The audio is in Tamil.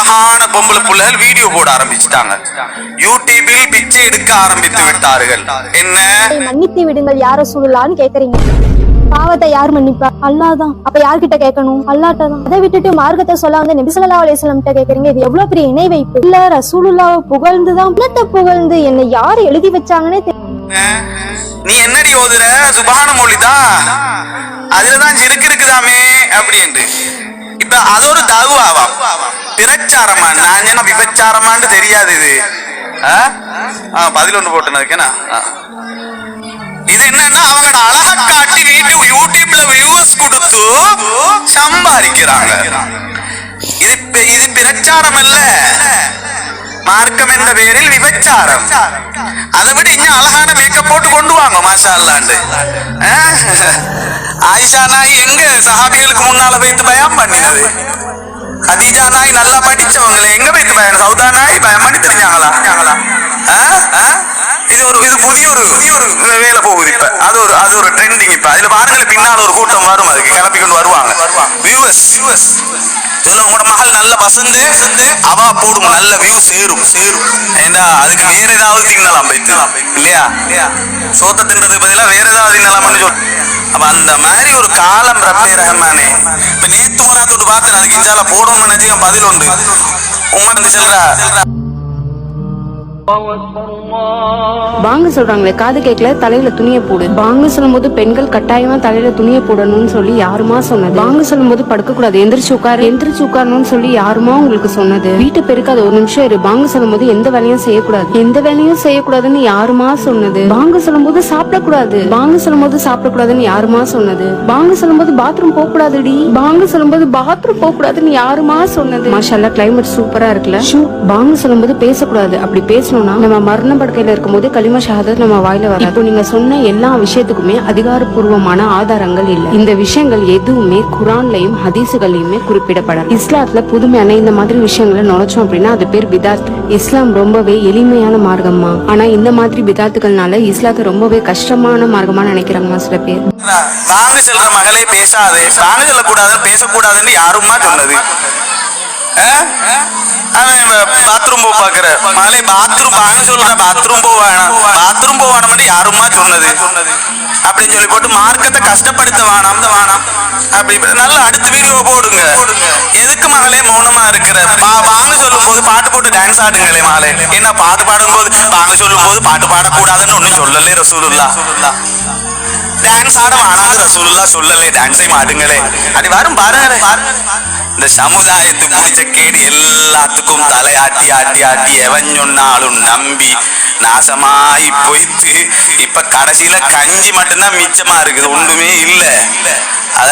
அழகான பொம்பளை பிள்ளைகள் வீடியோ போட ஆரம்பிச்சிட்டாங்க. யூடியூபில் பிச்சை எடுக்க ஆரம்பித்து விட்டார்கள். என்ன? மன்னித்து விடுங்கள் யார சூழலான்னு கேக்குறீங்க. பாவத்தை யார் மன்னிப்பா? அல்லாதான். அப்ப யார்கிட்ட கேட்கணும்? அல்லாட்ட தான் அதை விட்டுட்டு மார்க்கத்தை சொல்ல வந்து நபிசல்லா அலிஸ்லாம் கிட்ட கேக்குறீங்க? இது எவ்வளவு பெரிய இணை வைப்பு? இல்ல ரசூலுல்லாவை புகழ்ந்துதான் உள்ளத்தை புகழ்ந்து என்னை யார் எழுதி வச்சாங்கன்னே நீ என்னடி ஓதுற? சுபான மொழிதான் அதுலதான் ஜிருக்கு இருக்குதாமே அப்படின்ட்டு. இப்ப அது ஒரு தகுவாவாம் பிரச்சாரமா நான் என்ன விபச்சாரமான்னு தெரியாது இது. ஆ? ஆ, பதில் இது என்னன்னா அவங்களோட அழகா காட்டி யூடியூப்ல வியூவர்ஸ் கொடுத்து சம்பாதிக்கிறாங்க. இது இது பிரச்சாரம் அல்ல. மார்க்கம் என்ற பெயரில் விபச்சாரம். அதை விட இன்னும் அழகான மேக்கப் போட்டு கொண்டு வாங்க மாஷா அல்லாண்டு ஆயிஷா நாய் எங்க சஹாபிகளுக்கு முன்னால வைத்து பயம் பண்ணினது? ஹதீஜா நாய் நல்லா படிச்சவங்களே எங்க பயம் சௌதா நாய்? பயம் பண்ணி தெரிஞ்சாங்களா? இது ஒரு இது புதிய ஒரு புதிய ஒரு வேலை போகுது இப்ப. அது ஒரு அது ஒரு ட்ரெண்டிங் இப்ப. அதுல பாருங்களேன் பின்னால் ஒரு கூட்டம் வரும். அதுக்கு கிளப்பி கொண்டு வருவாங்க வியூவர்ஸ் இதுல உங்களோட மகள் நல்ல வசந்து அவா போடும் நல்ல வியூ சேரும் சேரும். ஏண்டா அதுக்கு வேற ஏதாவது தின்னலாம் வைத்து இல்லையா? சோத்த தின்றது பதிலா வேற ஏதாவது தின்னலாம்னு சொல் அப்ப அந்த மாதிரி ஒரு காலம் ரப்பே ரஹ்மானே. இப்ப நேத்து முறாத்தோடு பார்த்தேன் அதுக்கு இன்ஷால போடணும்னு நினைச்சு பதில் உண்டு. உம்மட்டு செல்றா பாங்க சொல்றாங்களே காது கேட்கல தலையில துணிய போடு. பாங்க சொல்லும்போது பெண்கள் கட்டாயமா தலையில துணிய போடணும்னு சொல்லி யாருமா சொன்னது? பாங்க சொல்லும்போது படுக்க கூடாது எந்திரிச்சு உட்காரு. எந்திரிச்சு உட்காரணும்னு சொல்லி யாருமா உங்களுக்கு சொன்னது? வீட்டு பெருக்காது ஒரு நிமிஷம் இரு. பாங்க சொல்லும்போது எந்த வேலையும் செய்யக்கூடாது. எந்த வேலையும் செய்யக்கூடாதுன்னு யாருமா சொன்னது? பாங்க சொல்லும்போது சாப்பிடக்கூடாது. பாங்க சொல்லும்போது சாப்பிடக்கூடாதுன்னு யாருமா சொன்னது? பாங்க சொல்லும்போது பாத்ரூம் போக கூடாதுடி பாங்க சொல்லும்போது பாத்ரூம் போக கூடாதுன்னு யாருமா சொன்னது? மாஷல்லா கிளைமேட் சூப்பரா இருக்குல்ல? ஷூ பாங்க சொல்லும்போது பேசக்கூடாது. அப்படி பேசணும். பேசணும்னா நம்ம மரண படுக்கையில இருக்கும்போது களிம ஷஹாதத் நம்ம வாயில வராது. இப்போ நீங்க சொன்ன எல்லா விஷயத்துக்குமே அதிகாரப்பூர்வமான ஆதாரங்கள் இல்ல. இந்த விஷயங்கள் எதுவுமே குரான்லயும் ஹதீசுகள்லயுமே குறிப்பிடப்படல. இஸ்லாத்துல புதுமையான இந்த மாதிரி விஷயங்களை நுழைச்சோம் அப்படின்னா அது பேர் பிதாத். இஸ்லாம் ரொம்பவே எளிமையான மார்க்கம்மா. ஆனா இந்த மாதிரி பிதாத்துகள்னால இஸ்லாத்தை ரொம்பவே கஷ்டமான மார்க்கமா நினைக்கிறாங்க சில பேர். வாங்க செல்ற மகளே பேசாதே. வாங்க சொல்லக்கூடாதுன்னு பேசக்கூடாதுன்னு யாருமா சொன்னது? பாக்குற மகளே பாத்ரூம் வாங்க சொல்ற பாத்ரூம் போ வேணாம் பாத்ரூம் போ யாருமா சொன்னது அப்படின்னு சொல்லி போட்டு மார்க்கத்தை கஷ்டப்படுத்த வேணாம் வேணாம் அப்படி நல்ல நல்லா அடுத்த வீடியோ போடுங்க எதுக்கு மகளே மௌனமா இருக்கிற வாங்க சொல்லும் போது பாட்டு போட்டு டான்ஸ் ஆடுங்களே மகளே என்ன பாட்டு பாடும் போது வாங்க சொல்லும் போது பாட்டு பாடக்கூடாதுன்னு ஒண்ணும் சொல்லலே ரசூலுல்லா டான்ஸ் ஆட வேணாம்னு ரசூலுல்லா சொல்லலே டான்ஸை மாடுங்களே. அது வரும் பாருங்களே. இந்த சமுதாயத்து பிடிச்ச கேடு எல்லாத்துக்கும் தலையாட்டி ஆட்டி ஆட்டி எவன் சொன்னாலும் நம்பி நாசமாயி போயிட்டு இப்ப கடைசியில கஞ்சி மட்டும்தான் மிச்சமா இருக்குது. ஒன்றுமே இல்லை. அதான்